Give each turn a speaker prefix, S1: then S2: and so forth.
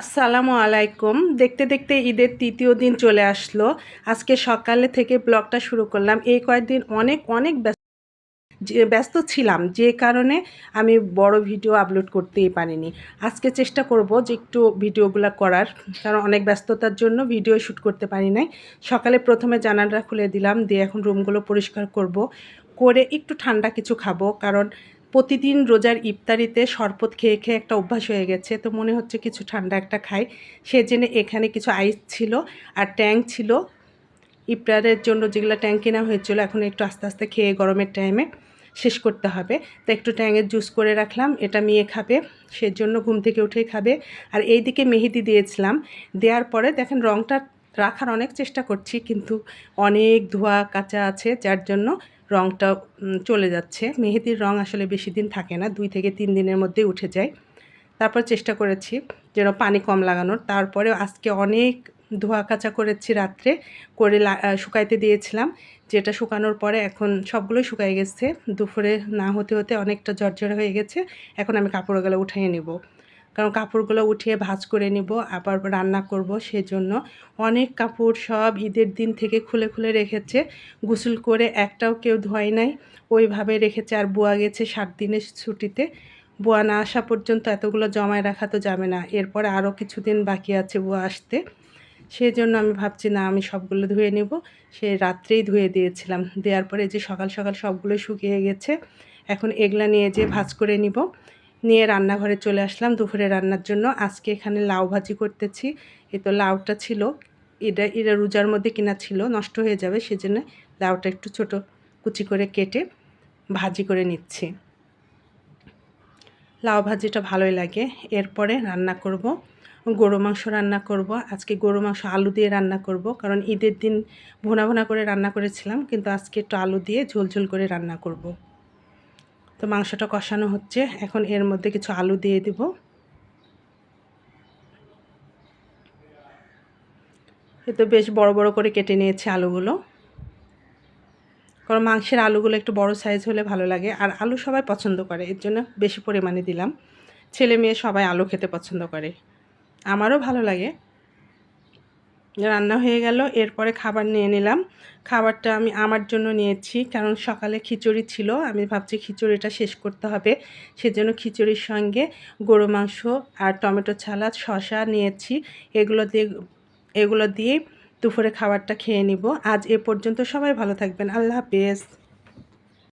S1: আসসালামু আলাইকুম। দেখতে দেখতে ঈদের তৃতীয় দিন চলে আসলো। আজকে সকালে থেকে ব্লগটা শুরু করলাম। এই কয়েকদিন অনেক অনেক ব্যস্ত ব্যস্ত ছিলাম। যে কারণে আমি বড় ভিডিও আপলোড করতেই পারিনি। আজকে চেষ্টা করব যে একটু ভিডিওগুলো করার। কারণ অনেক ব্যস্ততার জন্য ভিডিও শ্যুট করতে পারি নাই। সকালে প্রথমে জানালা খুলে দিলাম। দিয়ে এখন রুমগুলো পরিষ্কার করব। করে একটু ঠান্ডা কিছু খাব। কারণ প্রতিদিন রোজার ইফতারিতে শরবত খেয়ে খেয়ে একটা অভ্যাস হয়ে গেছে, তো মনে হচ্ছে কিছু ঠান্ডা একটা খাই। সেজন্য এখানে কিছু আইস ছিল আর ট্যাঙ্ক ছিল। ইফতারের জন্য যেগুলো ট্যাঙ্ক কেনা হয়েছিল, এখন একটু আস্তে আস্তে খেয়ে গরমের টাইমে শেষ করতে হবে। তো একটু ট্যাঙের জুস করে রাখলাম, এটা মেয়ে খাবে সেজন্য ঘুম থেকে উঠেই খাবে। আর এই দিকে মেহেদি দিয়েছিলাম, দেওয়ার পরে দেখেন রঙটা রাখার অনেক চেষ্টা করছি, কিন্তু অনেক ধোয়া কাঁচা আছে, যার জন্য রঙটা চলে যাচ্ছে। মেহেদির রং আসলে বেশি দিন থাকে না, দুই থেকে তিন দিনের মধ্যে উঠে যায়। তারপর চেষ্টা করেছি যেন পানি কম লাগানোর। তারপরে আজকে অনেক ধোয়া কাচা করেছি রাত্রে, করে শুকাইতে দিয়েছিলাম। যেটা শুকানোর পরে এখন সবগুলোই শুকাই গেছে। দুপুরে না হতে হতে অনেকটা জর্জরে হয়ে গেছে। এখন আমি কাপড়গুলো উঠিয়ে নেব। কারণ কাপড়গুলো উঠিয়ে ভাজ করে নিব, আবার রান্না করব সেজন্য। অনেক কাপড় সব ঈদের দিন থেকে খুলে খুলে রেখেছে, গোসল করে একটাও কেউ ধোয় নাই। ওইভাবে রেখেছে আর বুয়া গেছে সাত দিনের ছুটিতে। বুয়া না আসা পর্যন্ত এতগুলো জমায় রাখা তো যাবে না, এরপরে আরও কিছুদিন বাকি আছে বুয়া আসতে। সেই জন্য আমি ভাবছি, না, আমি সবগুলো ধুয়ে নেব। সে রাত্রেই ধুয়ে দিয়েছিলাম। দেওয়ার পরে যে সকাল সকাল সবগুলো শুকিয়ে গেছে, এখন এগুলা নিয়ে যে ভাজ করে নিব। নিয়ে রান্নাঘরে চলে আসলাম দুপুরে রান্নার জন্য। আজকে এখানে লাউ ভাজি করতেছি। এ তো লাউটা ছিল। এটা এটা রোজার মধ্যে কিনা ছিল, নষ্ট হয়ে যাবে, সেজন্য লাউটা একটু ছোট কুচি করে কেটে ভাজি করে নিচ্ছি। লাউ ভাজিটা ভালোই লাগে। এরপরে রান্না করব। গরু মাংস রান্না করব। আজকে গরু মাংস আলু দিয়ে রান্না করব। কারণ ঈদের দিন ভোনা ভোনা করে রান্না করেছিলাম, কিন্তু আজকে একটু আলু দিয়ে ঝোল ঝোল করে রান্না করব। তো মাংসটা কষানো হচ্ছে। এখন এর মধ্যে কিছু আলু দিয়ে দিব। এতো বেশ বড় বড় করে কেটে নিয়েছে আলুগুলো। কারণ মাংসের আলুগুলো একটু বড় সাইজ হলে ভালো লাগে। আর আলু সবাই পছন্দ করে, এর জন্য বেশি পরিমাণে দিলাম। ছেলে মেয়ে সবাই আলু খেতে পছন্দ করে। আমারও ভালো লাগে। রান্না হয়ে গেল। এরপরে খাবার নিয়ে নিলাম। খাবারটা আমি আমার জন্য নিয়েছি, কারণ সকালে খিচুড়ি ছিল। আমি ভাবছি খিচুড়িটা শেষ করতে হবে। সেজন্য খিচুড়ির সঙ্গে গরু মাংস আর টমেটো ছালাদ শশা নিয়েছি। এগুলো দিয়ে এগুলো দিয়ে দুপুরে খাবারটা খেয়ে নিব। আজ এ পর্যন্ত সবাই ভালো থাকবেন। আল্লাহ হাফেজ।